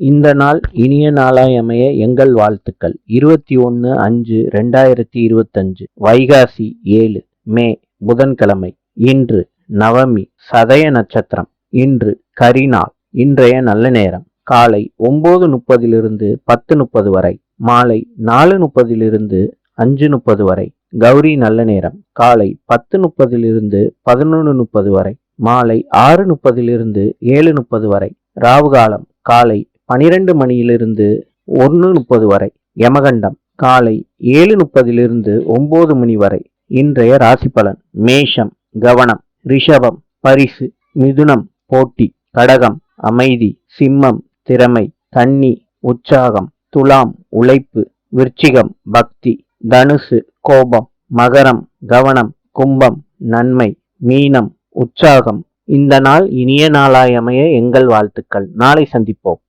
இந்த நாள் இனிய நாளாய் அமைய எங்கள் வாழ்த்துக்கள். இருபத்தி ஒன்று அஞ்சு ரெண்டாயிரத்தி இருபத்தஞ்சு வைகாசி ஏழு மே புதன்கிழமை. இன்று நவமி சதய நட்சத்திரம். இன்று கரிநாள் இன்றைய நல்ல நேரம். காலை ஒன்பது முப்பதிலிருந்து பத்து முப்பது வரை. மாலை நாலு முப்பதிலிருந்து அஞ்சு முப்பது வரை. கௌரி நல்ல நேரம். காலை பத்து முப்பதிலிருந்து பதினொன்று முப்பது வரை. மாலை ஆறு முப்பதிலிருந்து ஏழு முப்பது வரை. ராவுகாலம் காலை பனிரெண்டு மணியிலிருந்து ஒன்று முப்பது வரை யமகண்டம் காலை ஏழு முப்பதிலிருந்து ஒன்பது மணி வரை இன்றைய ராசி பலன் மேஷம் கவனம் ரிஷபம் பரிசு மிதுனம் போட்டி கடகம் அமைதி சிம்மம் திறமை தண்ணி உற்சாகம் துலாம் உழைப்பு விருச்சிகம் பக்தி தனுசு கோபம் மகரம் கவனம் கும்பம் நன்மை மீனம் உற்சாகம். இந்த நாள் இனிய நாளாய் அமைய எங்கள் வாழ்த்துக்கள். நாளை சந்திப்போம்.